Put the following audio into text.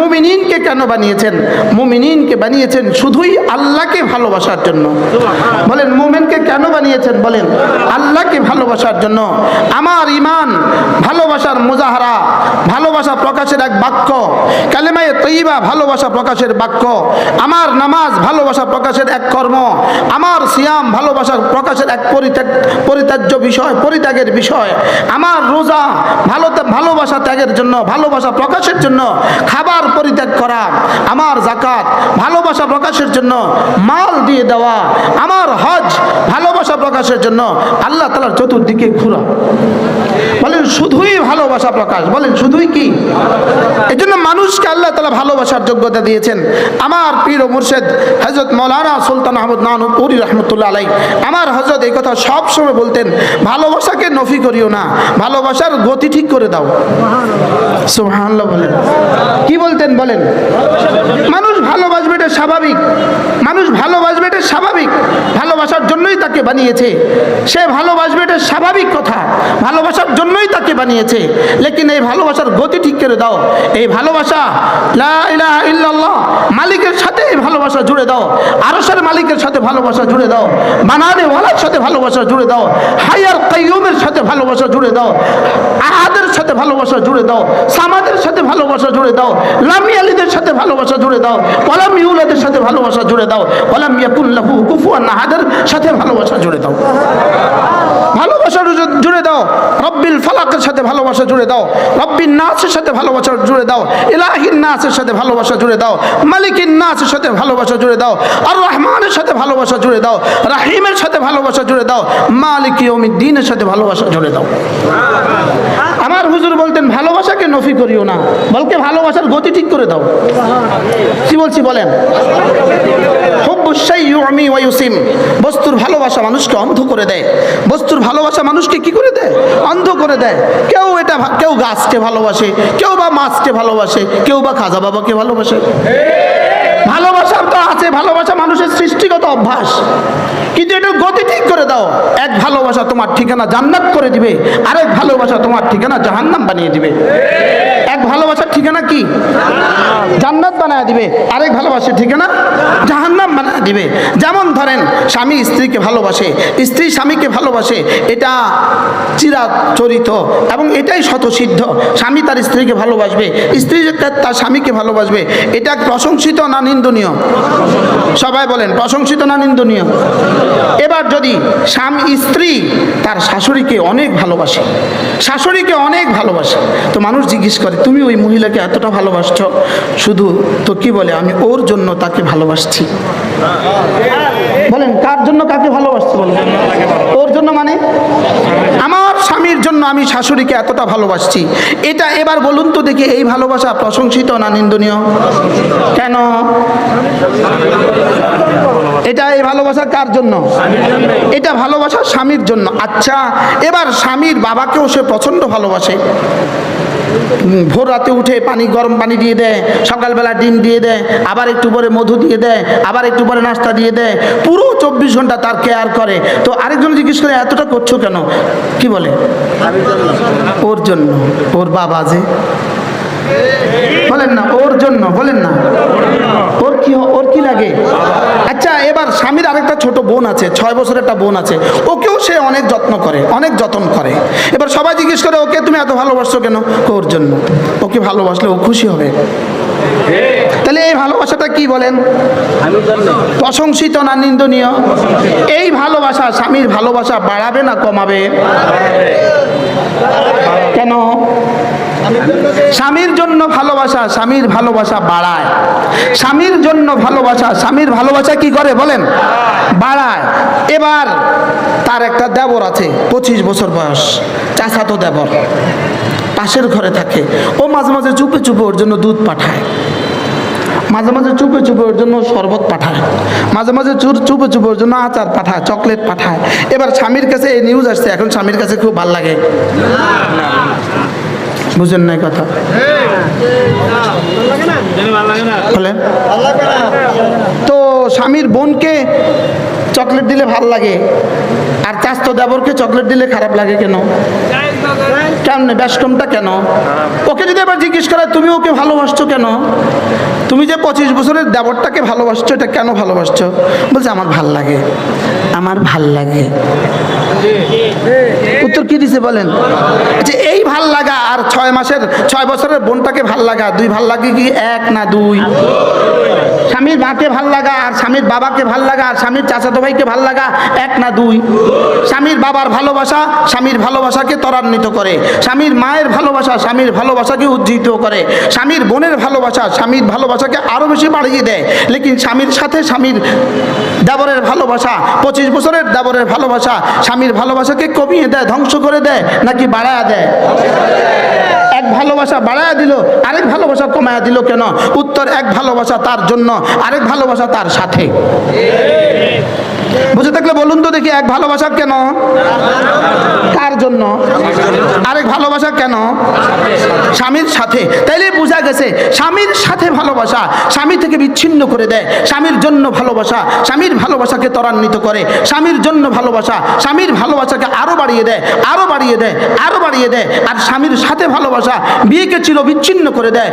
মুমিনিনকে কেন বানিয়েছেন? মুমিনিনকে বানিয়েছেন শুধুই আল্লাহকে ভালোবাসার জন্য। বলেন, মুমিনকে কেন বানিয়েছেন? বলেন, আল্লাহকে ভালোবাসার জন্য। আমার ইমান ভালোবাসার মুজাহারা, ভালোবাসা প্রকাশের এক বাক্য। কালেমায়ে তৈবা ভালোবাসা প্রকাশের বাক্য। আমার নামাজ, ভালোবাসা প্রকাশের এক কর্ম। আমার সিয়াম, ভালোবাসা প্রকাশের এক পরিত্যাগ, পরিত্যাজ্য বিষয়, পরিত্যাগের বিষয়। আমার রোজা, ভালো ভালোবাসা ত্যাগের জন্য, ভালোবাসা প্রকাশের জন্য খাবার পরিত্যাগ করা। আমার জাকাত, ভালোবাসা প্রকাশের জন্য মাল দিয়ে দেওয়া। আমার হজ প্রকাশের জন্য আল্লাহ তালার চতুর্দিকে ঘোরা। বলেন, শুধুই ভালোবাসা প্রকাশ। বলেন, শুধুই কি? এই জন্য মানুষকে আল্লাহ তালা ভালোবাসার যোগ্যতা দিয়েছেন। আমার পীর ও মুর্শেদ হজরত মৌলানা সুলতান আহমদ নানুপুরি রহমতুল্লাহ আলাই আমার হজরত এই কথা সব সময় বলতেন, ভালোবাসাকে নফি করিও না, ভালোবাসার গতি ঠিক করে দাও। সুবহানাল্লাহ বলেন। কি বলতেন বলেন? মানুষ ভালোবাসবে এটা স্বাভাবিক। মানুষ ভালোবাসবে এটা স্বাভাবিক। ভালোবাসার জন্যই তাকে বানিয়েছে। সে ভালোবাসবে এটা স্বাভাবিক কথা। ভালোবাসার জন্যই তাকে বানিয়েছে। লেকিন এই ভালোবাসার গতি ঠিক করে দাও। এই ভালোবাসা মালিকের সাথে এই ভালোবাসা জুড়ে দাও। আরশের মালিকের সাথে ভালোবাসা জুড়ে দাও। বানানে ওয়ালার সাথে ভালোবাসা জুড়ে দাও। হায়ার কাইয়ুমের সাথে ভালোবাসা জুড়ে দাও। আহাদের সাথে ভালোবাসা জুড়ে দাও। সামাদের সাথে ভালোবাসা জুড়ে দাও। লামি আলীদের সাথে ভালোবাসা জুড়ে দাও। কলাম ইউলাদের সাথে ভালোবাসা জুড়ে দাও। ওলাম ইয়াকুল্লাহু কুফুয়ান সাথে ভালোবাসা জুড়ে দাও। ভালোবাসা জুড়ে দাও। ফালাকের সাথে ভালোবাসা জুড়ে দাও। রব্বিন নাসের সাথে ভালোবাসা জুড়ে দাও। ইলাহিন নাসের সাথে ভালোবাসা জুড়ে দাও। মালিকিন নাসের সাথে ভালোবাসা জুড়ে দাও। আর রহমানের সাথে ভালোবাসা জুড়ে দাও। রাহিমের সাথে ভালোবাসা জুড়ে দাও। মালিক দিনের সাথে ভালোবাসা জুড়ে দাও। আমার হুজুর বলতেন, ভালোবাসাকে নফি করিও না বলকে ভালোবাসার গতি ঠিক করে দাও। কি বলছি বলেন। বস্তুর ভালোবাসা মানুষকে অন্ধ করে দেয়। বস্তুর ভালোবাসা মানুষকে কি করে দেয়? অন্ধ করে দেয়। কেউ এটা কেউ গাছকে ভালোবাসে, কেউ বা মাছকে ভালোবাসে, কেউ বা খাজা বাবাকে ভালোবাসে। ভালোবাসার তো আছে, ভালোবাসা মানুষের সৃষ্টিগত অভ্যাস। কিন্তু এটা গতি ঠিক করে দাও। এক ভালোবাসা তোমার ঠিকানা জান্নাত করে দিবে, আরেক ভালোবাসা তোমার ঠিকানা জাহান্নাম বানিয়ে দিবে। এক ভালোবাসার ঠিকানা কি? জান্নাত বানায় দিবে, আরেক ভালোবাসার ঠিকানা দিবে যেমন ধরেন, স্বামী স্ত্রীকে ভালোবাসে, স্ত্রী স্বামীকে ভালোবাসে, এটা চিরাচরিত এবং এটাই শতসিদ্ধ স্বামী তার স্ত্রীকে ভালোবাসবে, স্ত্রী তার তার স্বামীকে ভালোবাসবে, এটা প্রশংসিত না নিন্দনীয়? সবাই বলেন, প্রশংসিত না নিন্দনীয়? এবার যদি স্বামী স্ত্রী তার শাশুড়িকে অনেক ভালোবাসে, শাশুড়িকে অনেক ভালোবাসে, তো মানুষ জিজ্ঞেস করে, তুমি ওই মহিলাকে এতটা ভালোবাসছো? শুধু তো কি বলে, আমি ওর জন্য তাকে ভালোবাসছি। বলেন, কার জন্য কাকে ভালোবাসতে বলেন? ওর জন্য মানে? আমার স্বামীর জন্য আমি শাশুড়িকে এতটা ভালোবাসছি। এটা এবার বলুন তো দেখি, এই ভালোবাসা প্রশংসিত না নিন্দনীয়? কেন? ভালোবাসা কার জন্য? এটা ভালোবাসা স্বামীর জন্য। আচ্ছা এবার স্বামীর বাবাকেও সে প্রচণ্ড ভালোবাসে। ভোর রাতে উঠে পানি গরম পানি দিয়ে দেয় সকালবেলা ডিম দিয়ে দেয় আবার একটু পরে মধু দিয়ে দেয় আবার একটু পরে নাস্তা দিয়ে দেয় পুরো চব্বিশ ঘণ্টা তার কেয়ার করে। তো আরেকজন জিজ্ঞেস করে এতটা করছ কেন? কি বলে? ওর জন্য ওর বাবা যে। বলেন না, ওর জন্য, বলেন না। ওর কি ওর কি লাগে? আচ্ছা এবার স্বামীর আরেকটা ছোট বোন আছে, ছয় বছরের একটা বোন আছে। ওকেও সে অনেক যত্ন করে, অনেক যত্ন করে। এবার সবাই জিজ্ঞেস করে, ওকে তুমি এত ভালোবাসছো কেন? ওর জন্য। ওকে ভালোবাসলে ও খুশি হবে। তাহলে এই ভালোবাসাটা কি বলেন? প্রশংসিত না নিন্দনীয়? এই ভালোবাসা স্বামীর ভালোবাসা বাড়াবে না কমাবে? কেন? স্বামীর জন্য ভালোবাসা, স্বামীর ভালোবাসা বাড়ায়। স্বামীর জন্য ভালোবাসা, স্বামীর ভালোবাসা কি করে বলেন? বাড়ায়। এবার তার একটা দেবর আছে, পঁচিশ বছর বয়স। চাচাতো দেবর। পাশের ঘরে থাকে। ও মাঝে মাঝে চুপে চুপে ওর জন্য দুধ পাঠায়। মাঝে মাঝে চুপে চুপে ওর জন্য শরবত পাঠায়। মাঝে মাঝে চুর চুপে চুপে ওর জন্য আচার পাঠায়, চকলেট পাঠায়। এবার স্বামীর কাছে এই নিউজ আসছে, এখন স্বামীর কাছে খুব ভালো লাগে। বুঝেন নাই কথা। তো স্বামীর বোনকে চকলেট দিলে ভালো লাগে, আর চাস্তো দেবরকে চকলেট দিলে খারাপ লাগে কেন? কেমনে, ব্যস্তমটা কেন? ওকে যদি আবার জিজ্ঞেস করে তুমি ওকে ভালোবাসছো কেন? তুমি যে পঁচিশ বছরের দেবরটাকে ভালোবাসছো, এটা কেন ভালোবাসছো? বলছে, আমার ভালো লাগে। আমার ভালো লাগে। উত্তর কি দিছে বলেন? যে এই ভালো লাগা আর ছয় মাসের, ছয় বছরের বোনটাকে ভালো লাগা, দুই ভালো লাগে কি এক না দুই? স্বামীর মাকে ভালো লাগা, আর স্বামীর বাবাকে ভালো লাগা, আর স্বামীর চাচাতো ভাইকে ভালো লাগা, এক না দুই। স্বামীর বাবার ভালোবাসা স্বামীর ভালোবাসাকে ত্বরান্বিত করে। স্বামীর মায়ের ভালোবাসা স্বামীর ভালোবাসাকে উজ্জীবিত করে। স্বামীর বোনের ভালোবাসা স্বামীর ভালোবাসাকে আরও বেশি বাড়িয়ে দেয়। লেকিন স্বামীর সাথে স্বামীর দেবরের ভালোবাসা, পঁচিশ বছরের দেবরের ভালোবাসা স্বামীর ভালোবাসাকে কমিয়ে দেয়, ধ্বংস করে দেয়, নাকি বাড়ায় দেয়? এক ভালোবাসা বাড়ায় দিল, আরেক ভালোবাসা কমায় দিল কেন? উত্তর, এক ভালোবাসা তার জন্য, আরেক ভালোবাসা তার সাথে। বুঝে থাকলে বলুন তো দেখি এক ভালোবাসা কেন? জন্য। আরেক ভালোবাসা কেন? স্বামীর সাথে। তাইলে বোঝা গেছে, স্বামীর সাথে ভালোবাসা স্বামী থেকে বিচ্ছিন্ন করে দেয়। স্বামীর জন্য ভালোবাসা স্বামীর ভালোবাসাকে ত্বরান্বিত করে। স্বামীর জন্য ভালোবাসা স্বামীর ভালোবাসাকে আরও বাড়িয়ে দেয়, আরও বাড়িয়ে দেয়, আরও বাড়িয়ে দেয়। আর স্বামীর সাথে ভালোবাসা বিয়েকে চির বিচ্ছিন্ন করে দেয়।